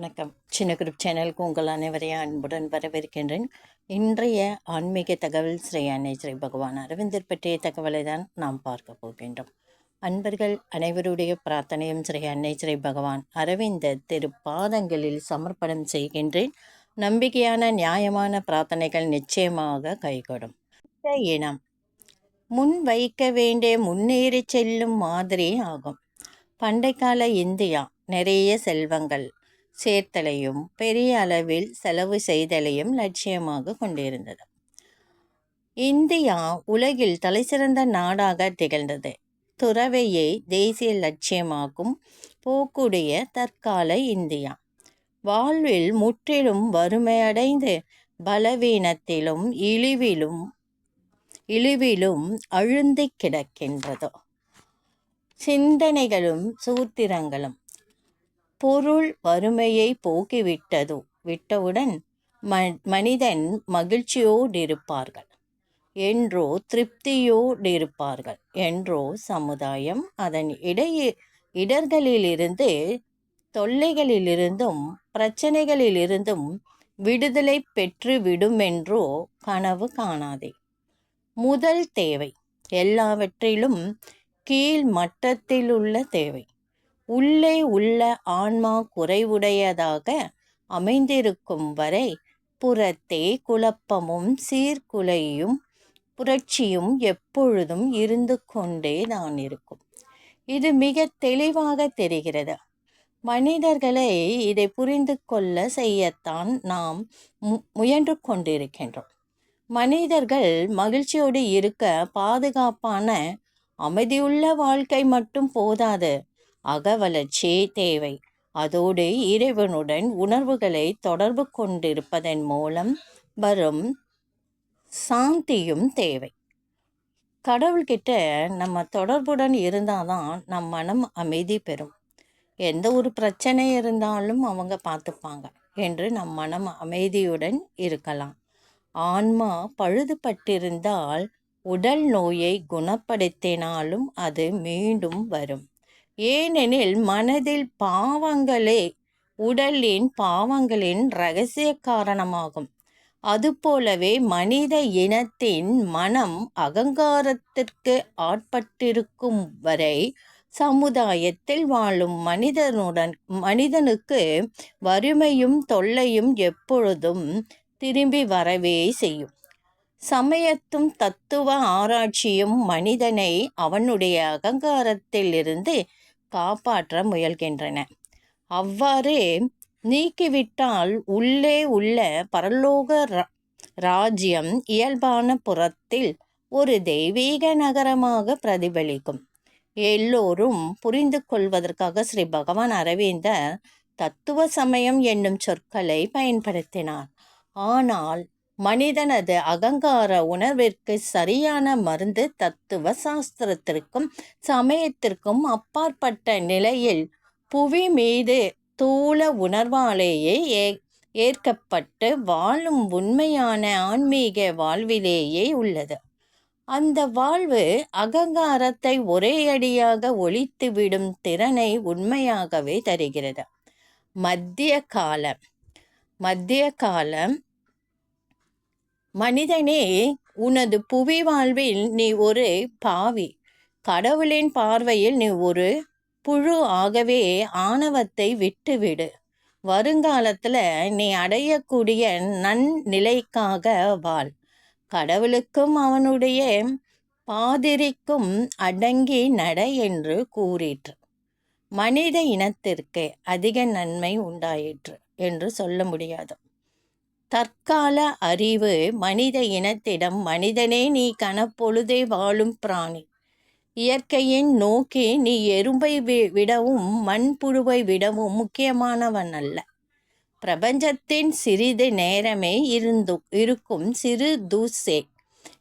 வணக்கம். சின்ன குரூப் சேனலுக்கு உங்கள் அனைவரையும் அன்புடன் வரவேற்கின்றேன். இன்றைய ஆன்மீக தகவல் ஸ்ரீ அன்னை ஸ்ரீ பகவான் அரவிந்தர் பற்றிய தகவலை தான் நாம் பார்க்க போகின்றோம். அன்பர்கள் அனைவருடைய பிரார்த்தனையும் ஸ்ரீ அன்னை ஸ்ரீ பகவான் அரவிந்தர் திரு பாதங்களில் சமர்ப்பணம் செய்கின்றேன். நம்பிக்கையான நியாயமான பிரார்த்தனைகள் நிச்சயமாக கைகூடும். இனம் முன் வைக்க வேண்டிய முன்னேறி செல்லும் மாதிரி ஆகும். பண்டைக்கால இந்தியா நிறைய செல்வங்கள் சேர்த்தலையும் பெரிய அளவில் செலவு செய்தலையும் லட்சியமாக கொண்டிருந்தது. இந்தியா உலகில் தலைசிறந்த நாடாக திகழ்ந்தது. துறவையை தேசிய லட்சியமாக்கும் போக்குடைய தற்கால இந்தியா. வாழ்வில் முற்றிலும் வறுமையடைந்து பலவீனத்திலும் இழிவிலும் இழிவிலும் அழுந்தி கிடக்கின்றது. சிந்தனைகளும் சூத்திரங்களும் பொருள் வறுமையை போக்கிவிட்டது. விட்டவுடன் ம மனிதன் மகிழ்ச்சியோடு இருப்பார்கள் என்றோ திருப்தியோடு இருப்பார்கள் என்றோ சமுதாயம் அதன் இடையே இடர்களிலிருந்து தொல்லைகளிலிருந்தும் பிரச்சனைகளிலிருந்தும் விடுதலை பெற்று விடுமென்றோ கனவு காணாதே. முதல் தேவை. எல்லாவற்றிலும் கீழ் மட்டத்திலுள்ள தேவை. உள்ளே உள்ள ஆன்மா குறைவுடையதாக அமைந்திருக்கும் வரை புறத்தே குழப்பமும் சீர்குலையும் புரட்சியும் எப்பொழுதும் இருந்து கொண்டே தான் இருக்கும். இது மிக தெளிவாக தெரிகிறது. மனிதர்களை இதை புரிந்து கொள்ள செய்யத்தான் நாம் முயன்று கொண்டிருக்கின்றோம். மனிதர்கள் மகிழ்ச்சியோடு இருக்க பாதுகாப்பான அமைதியுள்ள வாழ்க்கை மட்டும் போதாது அகவளர்ச்சி தேவை அதோடு இறைவனுடன் உணர்வுகளை தொடர்பு கொண்டிருப்பதன் மூலம் வரும் சாந்தியும் தேவை. கடவுள்கிட்ட நம்ம தொடர்புடன் இருந்தால் தான் நம் மனம் அமைதி பெறும். எந்த ஒரு பிரச்சனை இருந்தாலும் அவங்க பார்த்துப்பாங்க என்று நம் மனம் அமைதியுடன் இருக்கலாம். ஆன்மா பழுதுபட்டிருந்தால் உடல் நோயை குணப்படுத்தினாலும் அது மீண்டும் வரும். ஏனெனில் மனதில் பாவங்களே உடலின் பாவங்களின் ரகசிய காரணமாகும். அதுபோலவே மனித இனத்தின் மனம் அகங்காரத்திற்கு ஆட்பட்டிருக்கும் வரை சமுதாயத்தில் வாழும் மனிதனுடன் மனிதனுக்கு வறுமையும் தொல்லையும் எப்பொழுதும் திரும்பி வரவே செய்யும். சமயத்தும் தத்துவ ஆராய்ச்சியும் மனிதனை அவனுடைய அகங்காரத்தில் இருந்து காப்பாற்ற முயல்கின்றன. அவ்வாறே நீக்கிவிட்டால் உள்ளே உள்ள பரலோக ராஜ்யம் இயல்பான புறத்தில் ஒரு தெய்வீக நகரமாக பிரதிபலிக்கும். எல்லோரும் புரிந்து கொள்வதற்காக ஸ்ரீ பகவான் அரவிந்தர் தத்துவ சமயம் என்னும் சொற்களை பயன்படுத்தினார். ஆனால் மனிதனது அகங்கார உணர்விற்கு சரியான மருந்து தத்துவ சாஸ்திரத்திற்கும் சமயத்திற்கும் அப்பாற்பட்ட நிலையில் புவி மீது தூள உணர்வாலேயே ஏ ஏற்கப்பட்டு வாழும் உண்மையான ஆன்மீக வாழ்விலேயே உள்ளது. அந்த வாழ்வு அகங்காரத்தை ஒரே அடியாக ஒழித்துவிடும் திறனை உண்மையாகவே தருகிறது. மத்திய காலம். மத்திய காலம் மனிதனே உனது புவி வாழ்வில் நீ ஒரு பாவி. கடவுளின் பார்வையில் நீ ஒரு புழு ஆகவே ஆணவத்தை விட்டுவிடு. வருங்காலத்தில் நீ அடையக்கூடிய நன்னிலைக்காக வாழ். கடவுளுக்கும் அவனுடைய பாதிரிக்கும் அடங்கி நட என்று கூறிற்று. மனித இனத்திற்கு அதிக நன்மை உண்டாயிற்று என்று சொல்ல முடியாது. தற்கால அறிவு மனித இனத்திடம் மனிதனே நீ கனப்பொழுதே வாழும் பிராணி. இயற்கையின் நோக்கி நீ எறும்பை விடவும் மண்புழுவை விடவும் முக்கியமானவன் அல்ல. பிரபஞ்சத்தின் சிறிது நேரமே இருந்து இருக்கும் சிறு தூசே.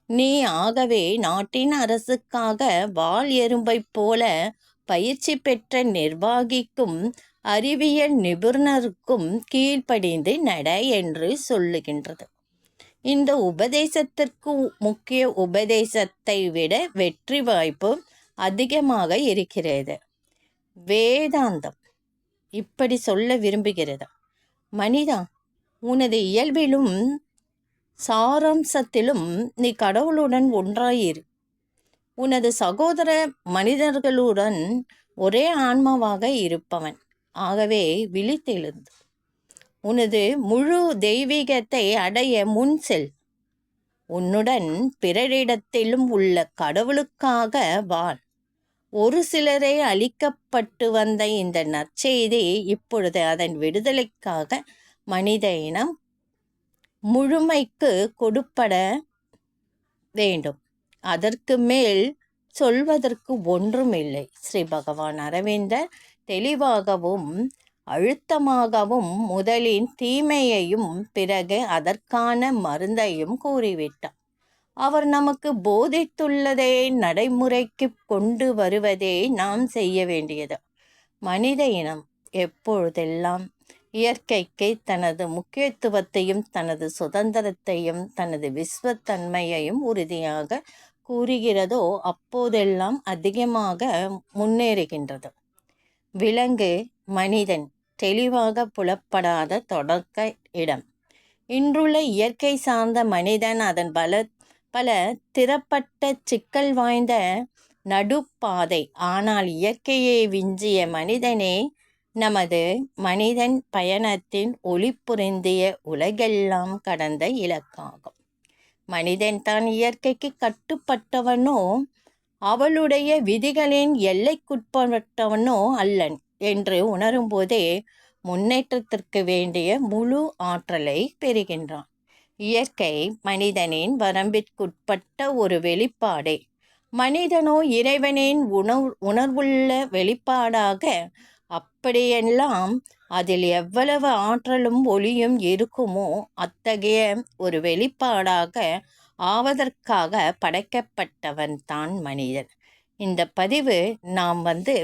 நீ ஆகவே நாட்டின் அரசுக்காக வால் எறும்பைப் போல பயிற்சி பெற்ற நிர்வாகிக்கும் அறிவியல் நிபுணருக்கும் கீழ்ப்படிந்து நட என்று சொல்லுகின்றது. இந்த உபதேசத்திற்கு முக்கிய உபதேசத்தை விட வெற்றி வாய்ப்பு அதிகமாக இருக்கிறது. வேதாந்தம் இப்படி சொல்ல விரும்புகிறது. மனிதா உனது இயல்பிலும் சாராம்சத்திலும் நீ கடவுளுடன் ஒன்றாயிரு. உனது சகோதர மனிதர்களுடன் ஒரே ஆன்மாவாக இருப்பவன். ஆகவே விழித்தெழுந்து உனது முழு தெய்வீகத்தை அடைய முன் செல். உன்னுடன் பிறரிடத்திலும் உள்ள கடவுளுக்காக வாழ். ஒரு சிலரே அளிக்கப்பட்டு வந்த இந்த நற்செய்தி இப்பொழுது அதன் விடுதலைக்காக மனித இனம் முழுமைக்கு கொடுப்பட வேண்டும். அதற்கு மேல் சொல்வதற்கு ஒன்றுமில்லை. ஸ்ரீ பகவான் அரவிந்தர் தெளிவாகவும் அழுத்தமாகவும் முதலின் தீமையையும் பிறகு அதற்கான மருந்தையும் கூறிவிட்டார் அவர் நமக்கு போதித்துள்ளதை நடைமுறைக்கு கொண்டு வருவதே நாம் செய்ய வேண்டியது. மனித இனம் எப்பொழுதெல்லாம் இயற்கைக்கு தனது முக்கியத்துவத்தையும் தனது சுதந்திரத்தையும் தனது விஸ்வத்தன்மையையும் உறுதியாக கூறுகிறதோ அப்போதெல்லாம் அதிகமாக முன்னேறுகின்றது. விலங்கு மனிதன் தெளிவாக புலப்படாத தொடக்க இடம். இன்றுள்ள இயற்கை சார்ந்த மனிதன் அதன் பல பல திறப்பட்ட சிக்கல் வாய்ந்த நடுப்பாதை. ஆனால் இயற்கையை விஞ்சிய மனிதனே நமது மனிதன் பயணத்தின் ஒளி புரிந்திய உலகெல்லாம் கடந்த இலக்காகும். மனிதன் தான் இயற்கைக்கு கட்டுப்பட்டவனோ அவளுடைய விதிகளின் எல்லைக்குட்பட்டவனோ அல்லன் என்று உணரும்போதே முன்னேற்றத்திற்கு வேண்டிய முழு ஆற்றலை பெறுகின்றான். இயற்கை மனிதனின் வரம்பிற்குட்பட்ட ஒரு வெளிப்பாடே. மனிதனோ இறைவனின் உணவு உணர்வுள்ள வெளிப்பாடாக அப்படியெல்லாம் அதில் எவ்வளவு ஆற்றலும் ஒளியும் இருக்குமோ அத்தகைய ஒரு வெளிப்பாடாக ஆவதற்காக படைக்கப்பட்டவன் தான் மனிதன். இந்த பதிவு நாம் வந்து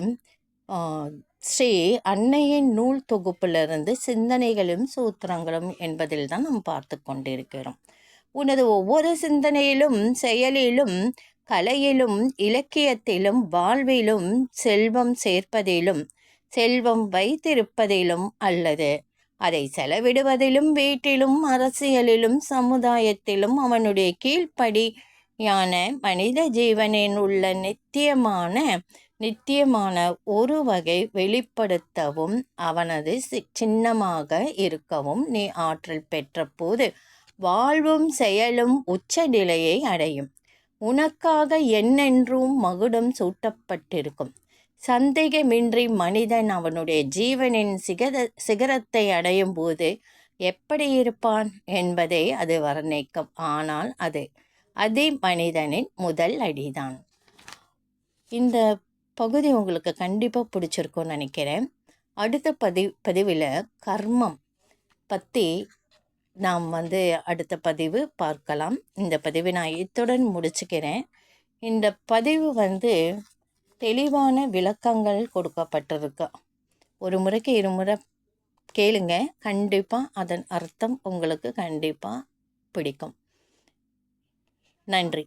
ஸ்ரீ அன்னையின் நூல் தொகுப்பிலிருந்து சிந்தனைகளும் சூத்திரங்களும் என்பதில் தான் நாம் பார்த்து கொண்டிருக்கிறோம். உனது ஒவ்வொரு சிந்தனையிலும் செயலிலும் கலையிலும் இலக்கியத்திலும் வாழ்விலும் செல்வம் சேர்ப்பதிலும் செல்வம் வைத்திருப்பதிலும் அல்லது அதை செலவிடுவதிலும் வீட்டிலும் அரசியலிலும் சமுதாயத்திலும் அவனுடைய கீழ்ப்படியான மனித ஜீவனின் உள்ள நித்தியமான நித்தியமான ஒரு வகை வெளிப்படுத்தவும் அவனது சின்னமாக இருக்கவும் நீ ஆற்றல் பெற்ற போது வாழ்வும் செயலும் உச்ச நிலையை அடையும். உனக்காக என்னென்றும் மகுடம் சூட்டப்பட்டிருக்கும். சந்தேகமின்றி மனிதன் அவனுடைய ஜீவனின் சிகர சிகரத்தை அடையும் போது எப்படி இருப்பான் என்பதை அது வர்ணிக்கும். ஆனால் அது அதி மனிதனின் முதல் அடிதான். இந்த பகுதி உங்களுக்கு கண்டிப்பாக பிடிச்சிருக்கும்னு நினைக்கிறேன். அடுத்த பதி பதிவில் கர்மம் பற்றி நாம் வந்து அடுத்த பதிவு பார்க்கலாம். இந்த பதிவை நான் இத்துடன் முடிச்சுக்கிறேன். இந்த பதிவு வந்து தெளிவான விளக்கங்கள் கொடுக்கப்பட்டிருக்கு. ஒரு முறைக்கு இருமுறை கேளுங்க. கண்டிப்பாக அதன் அர்த்தம் உங்களுக்கு கண்டிப்பாக பிடிக்கும். நன்றி.